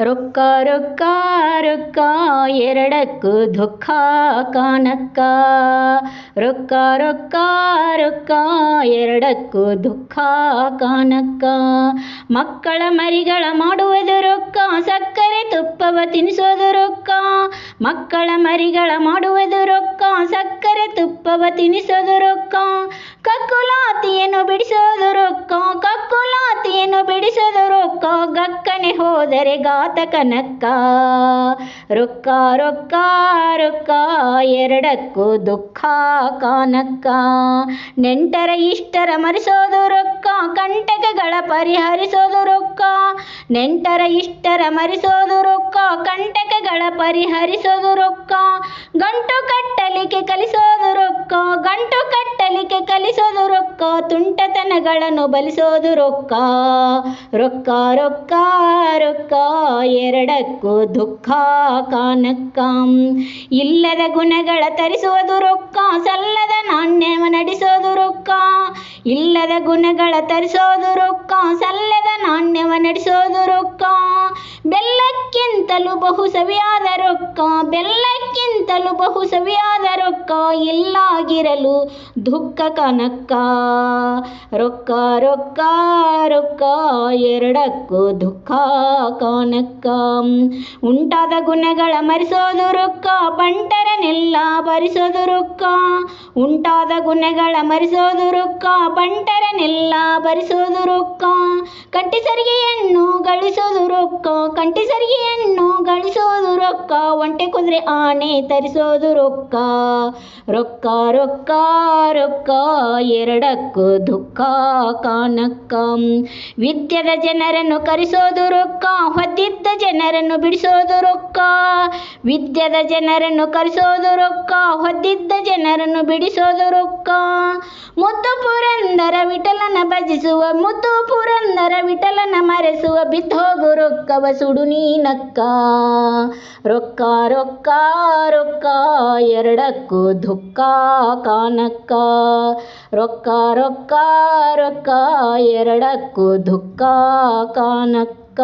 ರೊಕ್ಕ ರೊಕ್ಕ ರೊಕ್ಕ ಎರಡಕ್ಕೂ ದುಃಖ ಕಾಣಕ್ಕ ರೊಕ್ಕ ರೊಕ್ಕ ರೊಕ್ಕ ಎರಡಕ್ಕೂ ದುಃಖ ಕಾಣಕ್ಕ ಮಕ್ಕಳ ಮರಿಗಳ ಮಾಡುವುದು ರೊಕ್ಕ ಸಕ್ಕರೆ ತುಪ್ಪವ ತಿನ್ನಿಸೋದು ರೊಕ್ಕ ಮಕ್ಕಳ ಮರಿಗಳ ಮಾಡುವುದು ರೊಕ್ಕ ಸಕ್ಕರೆ ತುಪ್ಪವ ತಿನ್ನಿಸೋದು ರೊಕ್ಕ ಕಕ್ಕುಲಾತಿಯನ್ನು ಬಿಡಿಸೋದು ರೊಕ್ಕ ಗಕ್ಕನೆ ಹೋದರೆ ಗಾತಕನಕ್ಕ ರೊಕ್ಕ ರೊಕ್ಕ ರೊಕ್ಕ, ಎರಡಕ್ಕೂ ದುಃಖ ಕಾನಕ್ಕ. ನೆಂಟರ ಇಷ್ಟರ ಮರೆಸೋದು ರೊಕ್ಕ, ಕಂಟಕಗಳ ಪರಿಹರಿಸೋದು ರೊಕ್ಕ. ನೆಂಟರ ಇಷ್ಟರ ಮರೆಸೋದು ರೊಕ್ಕ, ಕಂಟಕಗಳ ಪರಿಹರಿಸೋದು ರೊಕ್ಕ. ಗಂಟು ಕಟ್ಟಲಿಕ್ಕೆ ಕಲಿಸೋದು ರೊಕ್ಕ, ಗಂಟು ಕಟ್ಟಲಿಕ್ಕೆ ಕಲಿಸೋದು ರೊಕ್ಕ, ತುಂಟತನಗಳನ್ನು ಬಲಿಸೋದು ರೊಕ್ಕ. ರೊಕ್ಕ ರೊಕ್ಕ ರೊಕ್ಕ, ಎರಡಕ್ಕೂ ದುಃಖ ಕಾನಕ್ಕ. ಇಲ್ಲದ ಗುಣಗಳ ತರಿಸೋದು ರೊಕ್ಕ, ಸಲ್ಲದ ನಾಣ್ಯವ ನಡೆಸೋದು ರೊಕ್ಕ. ಇಲ್ಲದ ಗುಣಗಳ ತರಿಸೋದು ರೊಕ್ಕ, ಸಲ್ಲದ ನಾಣ್ಯವ ನಡೆಸೋದು ರೊಕ್ಕ. ಬೆಲ್ಲಕ್ಕಿಂತಲೂ ಬಹು ಸವಿಯಾದ ರೊಕ್ಕ ಬೆಲ್ಲಕ್ಕಿಂತಲೂ ಬಹು ಸವಿಯಾದ ರೊಕ್ಕ ಎಲ್ಲಾಗಿರಲು ದುಃಖ ಕನಕ್ಕ ರೊಕ್ಕ ರೊಕ್ಕ ರೊಕ್ಕ, ಎರಡಕ್ಕೂ ದುಃಖ ಕಾನಕ್ಕ ಉಂಟಾದ ಗುಣಗಳ ಮರೆಸೋದು ರೊಕ್ಕ, ಬಂಟರನೆಲ್ಲ ಭರಿಸೋದು ರೊಕ್ಕ. ಉಂಟಾದ ಗುಣಗಳ ಮರೆಸೋದು ರೊಕ್ಕ, ಬಂಟರನೆಲ್ಲ ಭರಿಸೋದು ರೊಕ್ಕ. ಕಂಟಿ ಸರಿಗೆಯನ್ನು ಗಳಿಸೋದು ರೊಕ್ಕ ಕಂಟಿ ಸರಿಗೆಯನ್ನು ಗಳಿಸೋದು ರೊಕ್ಕ, ಒಂಟೆ ಕುದುರೆ ಆನೆ ತರಿಸೋದು ರೊಕ್ಕ. ರೊಕ್ಕ ರೊಕ್ಕ ರೊಕ್ಕ, ಎರಡಕ್ಕೂ ದುಃಖ ಕಾನಕ್ಕ ವಿದ್ಯದ ಜನರನ್ನು ಕರೆಸೋದು ರೊಕ್ಕ ಹೊದ್ದಿದ್ದ ಜನರನ್ನು ಬಿಡಿಸೋದು ರೊಕ್ಕ. ವಿದ್ಯದ ಜನರನ್ನು ಕರೆಸೋದು ರೊಕ್ಕ ಹೊದ್ದಿದ್ದ ಜನರನ್ನು ಬಿಡಿಸೋದು ರೊಕ್ಕ. ಮುದ್ದು ಪುರಂದರ ವಿಠಲನ ಭಜಿಸುವ, ಮುದ್ದು ಪುರಂದರ ವಿಠಲನ ಮರೆಸುವ, ಬಿದ್ದೋಗು ರೊಕ್ಕವ ಸುಡು ನೀನಕ್ಕ. ರೊಕ್ಕ ರೊಕ್ಕ ರೊಕ್ಕ ಎರಡಕ್ಕೂ ದುಃಖ ಕಾನಕ್ಕ. ರೊಕ್ಕ ರೊಕ್ಕ ರೊಕ್ಕ ಎರಡಕ್ಕೂ ದುಃಖ ಕಾನಕ್ಕ.